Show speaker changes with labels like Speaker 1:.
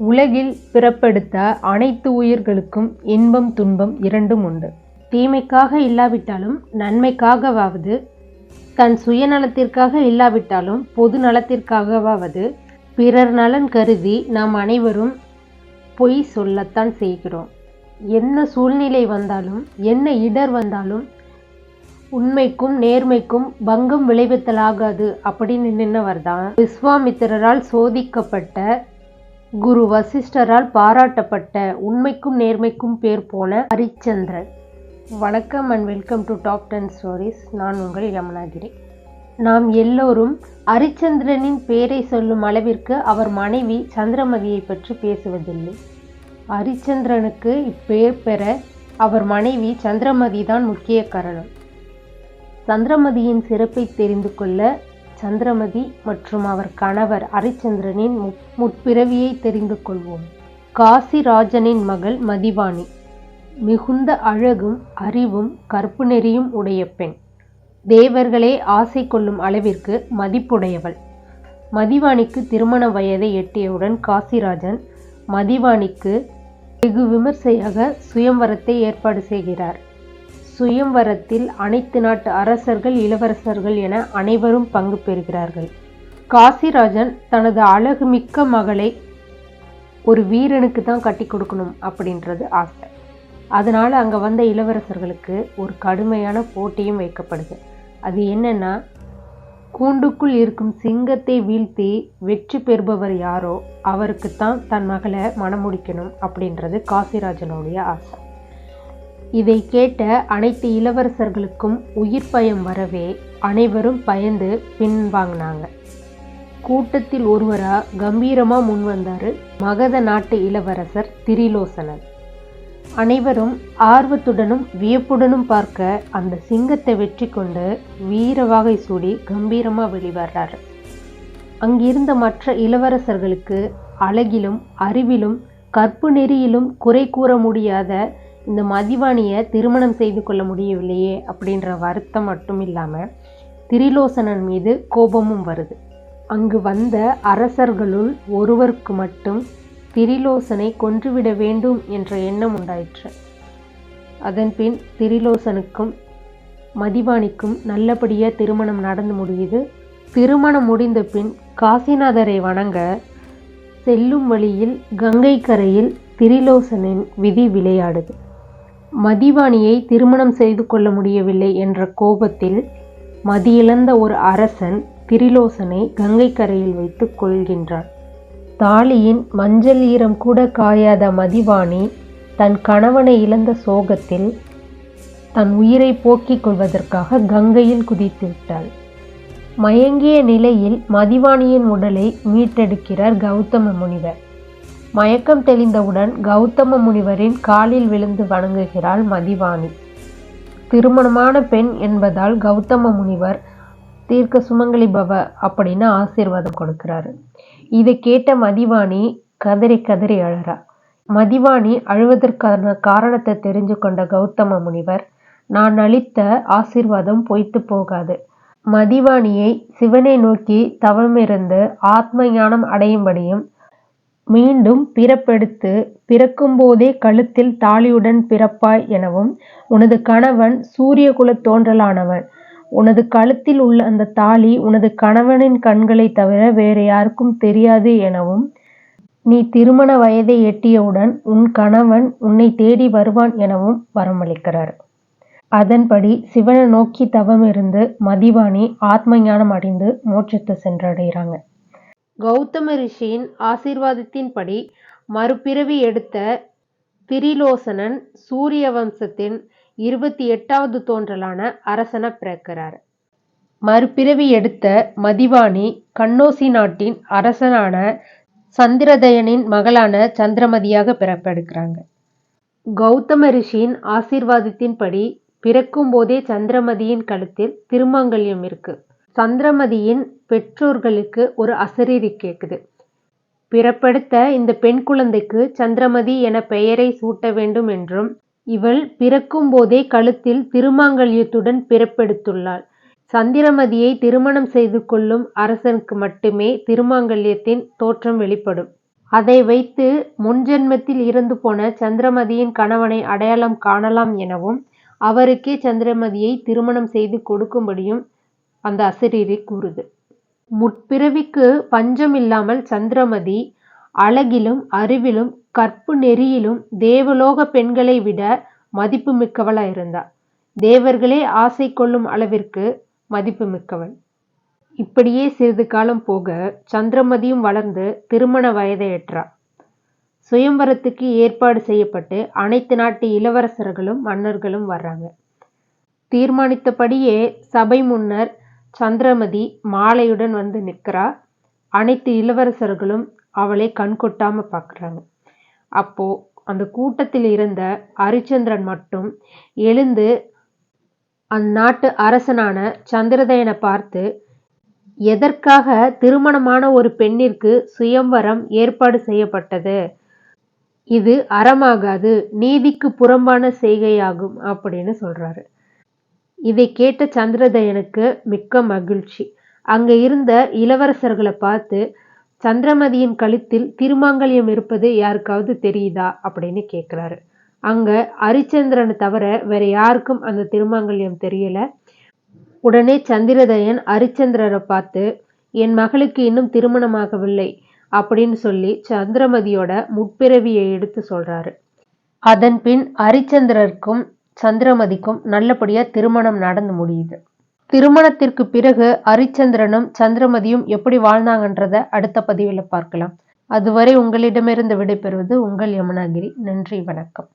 Speaker 1: உலகில் பிறப்பெடுத்த அனைத்து உயிர்களுக்கும் இன்பம் துன்பம் இரண்டும் உண்டு. தீமைக்காக இல்லாவிட்டாலும் நன்மைக்காகவாவது தன் சுயநலத்திற்காக இல்லாவிட்டாலும் பொது நலத்திற்காகவாவது பிறர் நலன் கருதி நாம் அனைவரும் பொய் சொல்லத்தான் செய்கிறோம். என்ன சூழ்நிலை வந்தாலும் என்ன இடர் வந்தாலும் உண்மைக்கும் நேர்மைக்கும் பங்கம் விளைவித்தலாகாது அப்படின்னு நின்னவர் தான் விஸ்வாமித்திரரால் சோதிக்கப்பட்ட குரு வசிஷ்டரால் பாராட்டப்பட்ட உண்மைக்கும் நேர்மைக்கும் பேர் போன ஹரிச்சந்திரன். வணக்கம் and welcome to top ten stories நான் உங்கள் யமுனாகிரி. நாம் எல்லோரும் ஹரிச்சந்திரனின் பெயரை சொல்லும் அளவிற்கு அவர் மனைவி சந்திரமதியை பற்றி பேசுவதில்லை. ஹரிச்சந்திரனுக்கு இப்பெயர் பெற அவர் மனைவி சந்திரமதி தான் முக்கிய காரணம். சந்திரமதியின் சிறப்பை தெரிந்து கொள்ள சந்திரமதி மற்றும் அவர் கணவர் ஹரிச்சந்திரனின் முற்பிறவியை தெரிந்து கொள்வோம். காசிராஜனின் மகள் மதிவாணி. மிகுந்த அழகும் அறிவும் கற்பு நெறியும் உடைய பெண். தேவர்களே ஆசை கொள்ளும் அளவிற்கு மதிப்புடையவள். மதிவாணிக்கு திருமண வயதை எட்டியவுடன் காசிராஜன் மதிவாணிக்கு வெகு விமர்சையாக சுயம்வரத்தை ஏற்பாடு செய்கிறார். சுயம்வரத்தில் அனைத்து நாட்டு அரசர்கள் இளவரசர்கள் என அனைவரும் பங்கு பெறுகிறார்கள். காசிராஜன் தனது அழகுமிக்க மகளை ஒரு வீரனுக்கு தான் கட்டி கொடுக்கணும் அப்படின்றது ஆசை. அதனால் அங்கே வந்த இளவரசர்களுக்கு ஒரு கடுமையான போட்டியும் வைக்கப்படுது. அது என்னென்னா கூண்டுக்குள் இருக்கும் சிங்கத்தை வீழ்த்தி வெற்றி பெறுபவர் யாரோ அவருக்குத்தான் தன் மகளை மணமுடிக்கணும் அப்படின்றது காசிராஜனுடைய ஆசை. இதை கேட்ட அனைத்து இளவரசர்களுக்கும் உயிர் பயம் வரவே அனைவரும் பயந்து பின்வாங்கினாங்க கூட்டத்தில் ஒருவரா கம்பீரமா முன் வந்தார் மகத நாட்டு இளவரசர் திரிலோசனன். அனைவரும் ஆர்வத்துடனும் வியப்புடனும் பார்க்க அந்த சிங்கத்தை வெற்றி கொண்டு வீரவாகை சூடி கம்பீரமா வெளிவர்றாரு. அங்கிருந்த மற்ற இளவரசர்களுக்கு அழகிலும் அறிவிலும் கற்பு நெறியிலும் குறை கூற முடியாத இந்த மதிவாணியை திருமணம் செய்து கொள்ள முடியவில்லையே அப்படின்ற வருத்தம் மட்டும் இல்லாமல் திரிலோசனன் மீது கோபமும் வருது. அங்கு வந்த அரசர்களுள் ஒருவருக்கு மட்டும் திரிலோசனை கொன்றுவிட வேண்டும் என்ற எண்ணம் உண்டாயிற்று. அதன்பின் திரிலோசனுக்கும் மதிவாணிக்கும் நல்லபடியாக திருமணம் நடந்து முடியுது. திருமணம் முடிந்த பின் காசிநாதரை வணங்க செல்லும் வழியில் கங்கை கரையில் திரிலோசனின் விதி விளையாடுது. மதிவாணியை திருமணம் செய்து கொள்ள முடியவில்லை என்ற கோபத்தில் மதியிழந்த ஒரு அரசன் திரிலோசனை கங்கை கரையில் வைத்து கொள்கின்றான். தாலியின் மஞ்சள் ஈரம் கூட காயாத மதிவாணி தன் கணவனை இழந்த சோகத்தில் தன் உயிரை போக்கிக் கொள்வதற்காக கங்கையில் குதித்து விட்டாள். மயங்கிய நிலையில் மதிவாணியின் உடலை மீட்டெடுக்கிறார் கௌதம முனிவர். மயக்கம் தெளிந்தவுடன் கௌதம முனிவரின் காலில் விழுந்து வணங்குகிறாள் மதிவாணி. திருமணமான பெண் என்பதால் கௌதம முனிவர் தீர்க்க சுமங்கலி பவ அப்படின்னு ஆசீர்வாதம் கொடுக்கிறாரு. இதை கேட்ட மதிவாணி கதறி கதறி அழறா. மதிவாணி அழுவதற்கான காரணத்தை தெரிஞ்சு கொண்ட கௌதம முனிவர் நான் அளித்த ஆசீர்வாதம் பொய்த்து போகாது. மதிவாணியை சிவனை நோக்கி தவமிருந்து ஆத்ம ஞானம் அடையும்படியும் மீண்டும் பிறப்பெடுத்து பிறக்கும்போதே கழுத்தில் தாலியுடன் பிறப்பாய் எனவும் உனது கணவன் சூரியகுலத் தோன்றலானவன். உனது கழுத்தில் உள்ள அந்த தாலி உனது கணவனின் கண்களை தவிர வேறு யாருக்கும் தெரியாது எனவும் நீ திருமண வயதை எட்டியவுடன் உன் கணவன் உன்னை தேடி வருவான் எனவும் வரமளிக்கிறார். அதன்படி சிவனை நோக்கி தவமிருந்து மதிவாணி ஆத்ம ஞானம் அடைந்து மோட்சத்தை சென்றடைகிறாங்க. கௌதம ரிஷியின் ஆசீர்வாதத்தின்படி மறுபிறவி எடுத்த திரிலோசனன் சூரிய வம்சத்தின் இருபத்தி எட்டாவது தோன்றலான அரசன பிறக்கிறார். மறுபிறவி எடுத்த மதிவாணி கண்ணோசி நாட்டின் அரசனான சந்திரதயனின் மகளான சந்திரமதியாக பிறப்பெடுக்கிறாங்க கௌதம ரிஷியின் ஆசீர்வாதத்தின்படி பிறக்கும் போதே சந்திரமதியின் கழுத்தில் திருமங்கல்யம் இருக்கு. சந்திரமதியின் பெற்றோர்களுக்கு ஒரு அசரீரி கேட்குது பிறப்பெடுத்த இந்த பெண் குழந்தைக்கு சந்திரமதி என பெயரை சூட்ட வேண்டும் என்றும் இவள் பிறக்கும் போதே கழுத்தில் திருமாங்கல்யத்துடன் பிறப்பெடுத்துள்ளாள். சந்திரமதியை திருமணம் செய்து கொள்ளும் அரசனுக்கு மட்டுமே திருமாங்கல்யத்தின் தோற்றம் வெளிப்படும். அதை வைத்து முன்ஜென்மத்தில் இறந்து போன சந்திரமதியின் கணவனை அடையாளம் காணலாம் எனவும் அவருக்கே சந்திரமதியை திருமணம் செய்து கொடுக்கும்படியும் அந்த அசரீரி கூறுது. முற்பிறவிக்கு பஞ்சமில்லாமல் சந்திரமதி அழகிலும் அறிவிலும் கற்பு நெறியிலும் தேவலோக பெண்களை விட மதிப்பு மிக்கவளா இருந்தா. தேவர்களே ஆசை கொள்ளும் அளவிற்கு மதிப்பு மிக்கவள் இப்படியே சிறிது காலம் போக சந்திரமதியும் வளர்ந்து திருமண வயதை எற்றா சுயம்பரத்துக்கு ஏற்பாடு செய்யப்பட்டு அனைத்து நாட்டு இளவரசர்களும் மன்னர்களும் வர்றாங்க. தீர்மானித்தபடியே சபை முன்னர் சந்திரமதி மாலையுடன் வந்து நிற்கிறா. அனைத்து இளவரசர்களும் அவளை கண்கொட்டாம பார்க்குறாங்க அப்போ அந்த கூட்டத்தில் இருந்த ஹரிச்சந்திரன் மட்டும் எழுந்து அந்நாட்டு அரசனான சந்திரதயனை பார்த்து எதற்காக திருமணமான ஒரு பெண்ணிற்கு சுயம்வரம் ஏற்பாடு செய்யப்பட்டது? இது அறமாகாது நீதிக்கு புறம்பான செய்கையாகும் அப்படின்னு சொல்றாரு. இதை கேட்ட சந்திரதயனுக்கு மிக்க மகிழ்ச்சி. அங்கே இருந்த இளவரசர்களை பார்த்து சந்திரமதியின் கழுத்தில் திருமாங்கல்யம் இருப்பது யாருக்காவது தெரியுதா? அப்படின்னு கேட்குறாரு. அங்க ஹரிச்சந்திரனை தவிர வேற யாருக்கும் அந்த திருமாங்கல்யம் தெரியல. உடனே சந்திரதயன் ஹரிச்சந்திரரை பார்த்து என் மகளுக்கு இன்னும் திருமணமாகவில்லை அப்படின்னு சொல்லி சந்திரமதியோட முற்பிறவியை எடுத்து சொல்றாரு. அதன் பின் ஹரிச்சந்திரருக்கும் சந்திரமதிக்கும் நல்லபடியா திருமணம் நடந்து முடியுது. திருமணத்திற்கு பிறகு ஹரிச்சந்திரனும் சந்திரமதியும் எப்படி வாழ்ந்தாங்கன்றத அடுத்த பதிவில் பார்க்கலாம். அதுவரை உங்களிடமிருந்து விடைபெறுவது உங்கள் யமுனாகிரி. நன்றி வணக்கம்.